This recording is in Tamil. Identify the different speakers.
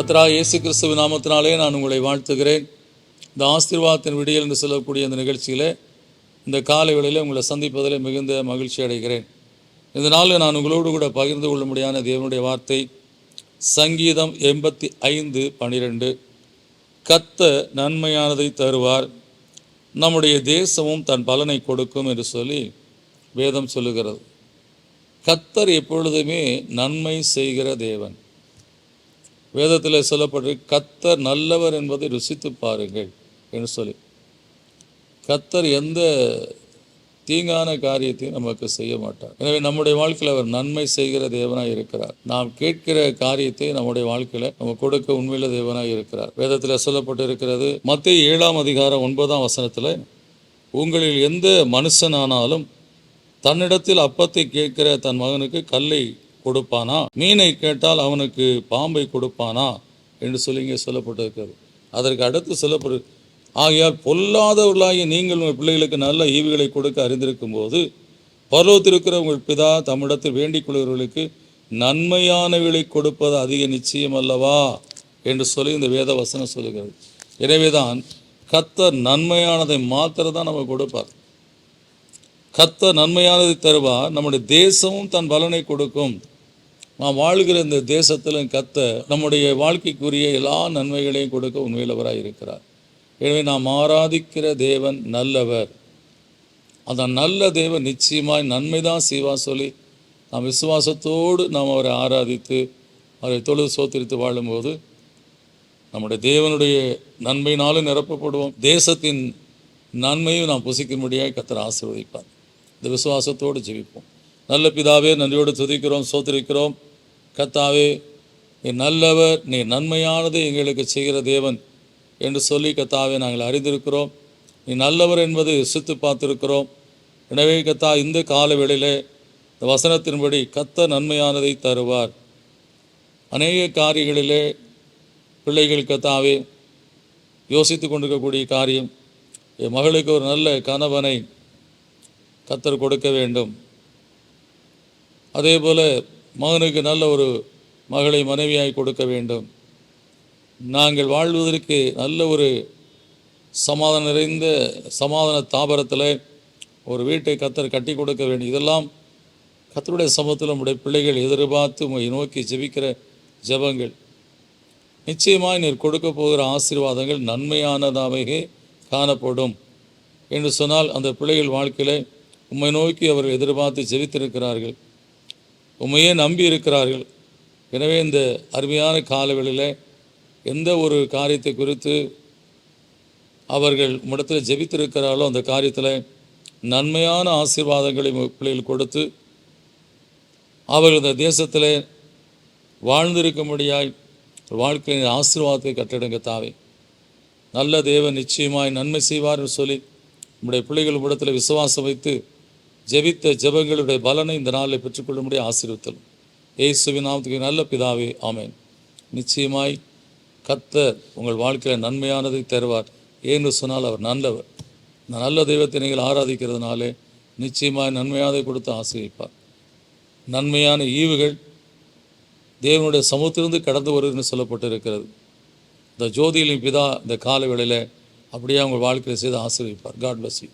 Speaker 1: கத்ரா இயேசு கிறிஸ்துவ நாமத்தினாலே நான் உங்களை வாழ்த்துகிறேன். இந்த ஆசீர்வாதத்தின் விடியல் என்று சொல்லக்கூடிய இந்த நிகழ்ச்சியில் இந்த காலை வேளையில் உங்களை சந்திப்பதில் மிகுந்த மகிழ்ச்சி அடைகிறேன். இந்த நாளில் நான் உங்களோடு கூட பகிர்ந்து கொள்ளும்படியான தேவனுடைய வார்த்தை சங்கீதம் எண்பத்தி ஐந்து பனிரெண்டு. கத்த நன்மையானதை தருவார் நம்முடைய தேசமும் தன் பலனை கொடுக்கும் என்று சொல்லி வேதம் சொல்லுகிறது. கத்தர் எப்பொழுதுமே நன்மை செய்கிற தேவன். வேதத்தில் சொல்லப்பட்டு கத்தர் நல்லவர் என்பதை ருசித்து பாருங்கள் என்று சொல்லி. கத்தர் எந்த தீங்கான காரியத்தையும் நமக்கு செய்ய மாட்டார். எனவே நம்முடைய வாழ்க்கையில் அவர் நன்மை செய்கிற தேவனாக இருக்கிறார். நாம் கேட்கிற காரியத்தை நம்முடைய வாழ்க்கையில் நம்ம கொடுக்க உண்மையில தேவனாக இருக்கிறார். வேதத்தில் சொல்லப்பட்டு இருக்கிறது மத்திய ஏழாம் அதிகாரம் ஒன்பதாம் வசனத்தில் உங்களில் எந்த மனுஷனானாலும் தன்னிடத்தில் அப்பத்தை கேட்கிற தன் மகனுக்கு கல்லை கொடுப்பானா? மீனை கேட்டால் அவனுக்கு பாம்பை கொடுப்பானா? என்று சொல்லி இங்கே சொல்லப்பட்டிருக்கிறது. அதற்கு அடுத்து சொல்லப்படு ஆகையால் பொல்லாதவர்களாகிய நீங்கள் உங்கள் பிள்ளைகளுக்கு நல்ல ஈவுகளை கொடுக்க அறிந்திருக்கும் போது பருவத்திருக்கிற உங்கள் பிதா தம்மிடத்தில் வேண்டிக் கொள்கிறவர்களுக்கு நன்மையானவைகளை கொடுப்பது அதிக நிச்சயம் அல்லவா? என்று சொல்லி இந்த வேத வசனம் சொல்லுகிறது. எனவேதான் கத்தர் நன்மையானதை மாத்திரம் தான் நம்ம கொடுப்பார். கத்த நன்மையானது தருவார் நம்முடைய தேசமும் தன் பலனை கொடுக்கும். நாம் வாழ்கிற இந்த தேசத்திலும் கத்த நம்முடைய வாழ்க்கைக்குரிய எல்லா நன்மைகளையும் கொடுக்க உண்மையிலவராக இருக்கிறார். எனவே நாம் ஆராதிக்கிற தேவன் நல்லவர். அந்த நல்ல தேவன் நிச்சயமாய் நன்மை தான் செய்வா சொல்லி நாம் விசுவாசத்தோடு நாம் அவரை ஆராதித்து அவரை தொழுது சோத்திரித்து வாழும்போது நம்முடைய தேவனுடைய நன்மையினாலும் நிரப்பப்படுவோம். தேசத்தின் நன்மையும் நாம் புசிக்கும்படியாக கத்தர் ஆசீர்வதிப்பார். இந்த விசுவாசத்தோடு ஜெபிப்போம் நல்ல பிதாவே நன்றியோடு துதிக்கிறோம் சோத்திரிக்கிறோம் கத்தாவே நீ நல்லவர் நீ நன்மையானதை எங்களுக்கு செய்கிற தேவன் என்று சொல்லி கத்தாவே நாங்கள் அறிந்திருக்கிறோம் நீ நல்லவர் என்பது சித்து பார்த்திருக்கிறோம் எனவே கத்தா இந்த கால வேளையிலே இந்த வசனத்தின்படி கத்த நன்மையானதை தருவார் அநேக காரியங்களிலே பிள்ளைகள் கத்தாவே யோசித்து கொண்டிருக்கக்கூடிய காரியம் என் மகளுக்கு ஒரு நல்ல கணவனை கத்தர் கொடுக்க வேண்டும். அதே போல் மகனுக்கு நல்ல ஒரு மகளை மனைவியாய் கொடுக்க வேண்டும். நாங்கள் வாழ்வதற்கு நல்ல ஒரு சமாதானம் நிறைந்த சமாதான தாபரத்தில் ஒரு வீட்டை கத்தர் கட்டி கொடுக்க வேண்டும். இதெல்லாம் கத்தருடைய சமூகத்தில் நம்முடைய பிள்ளைகள் எதிர்பார்த்து உங்களை நோக்கி ஜெபிக்கிற ஜெபங்கள். நிச்சயமாய் நீர் கொடுக்க போகிற ஆசீர்வாதங்கள் நன்மையானதாகவே காணப்படும். என்று சொன்னால் அந்த பிள்ளைகள் வாழ்க்கையில் உம்மை நோக்கி அவர்கள் எதிர்பார்த்து ஜெபித்திருக்கிறார்கள். உண்மையே நம்பி இருக்கிறார்கள் எனவே இந்த அருமையான காலவெளியில் எந்த ஒரு காரியத்தை குறித்து அவர்கள் உம்மிடத்தில் ஜெபித்திருக்கிறார்களோ அந்த காரியத்தில் நன்மையான ஆசீர்வாதங்களை பிள்ளைகள் கொடுத்து அவர்கள் இந்த தேசத்தில் வாழ்ந்திருக்கும்படியாய் வாழ்க்கையின் ஆசீர்வாதத்தை கட்டிடுங்க தாவே. நல்ல தேவன் நிச்சயமாய் நன்மை செய்வார் சொல்லி நம்முடைய பிள்ளைகள் இடத்துல விசுவாசம் வைத்து ஜெபித்த ஜெபங்களுடைய பலனை இந்த நாளில் பெற்றுக்கொள்ளும்படியாக ஆசீர்வத்தலும் இயேசுவின் நாமத்துக்கு நல்ல பிதாவே ஆமேன். நிச்சயமாய் கத்தர் உங்கள் வாழ்க்கையில் நன்மையானதை தருவார். ஏன்னு சொன்னால் அவர் நல்லவர். இந்த நல்ல தெய்வத்தை நீங்கள் ஆராதிக்கிறதுனாலே நிச்சயமாய் நன்மையானதை கொடுத்து ஆசிரியப்பார் நன்மையான ஈவுகள் தேவனுடைய சமூகத்திலிருந்து கடந்து வருதுன்னு சொல்லப்பட்டு இருக்கிறது இந்த ஜோதியிலின் பிதா இந்த கால வேளையில் அப்படியே அவங்க வாழ்க்கையில் செய்து ஆசீர்விப்பார் காட் பிளஸ் யூ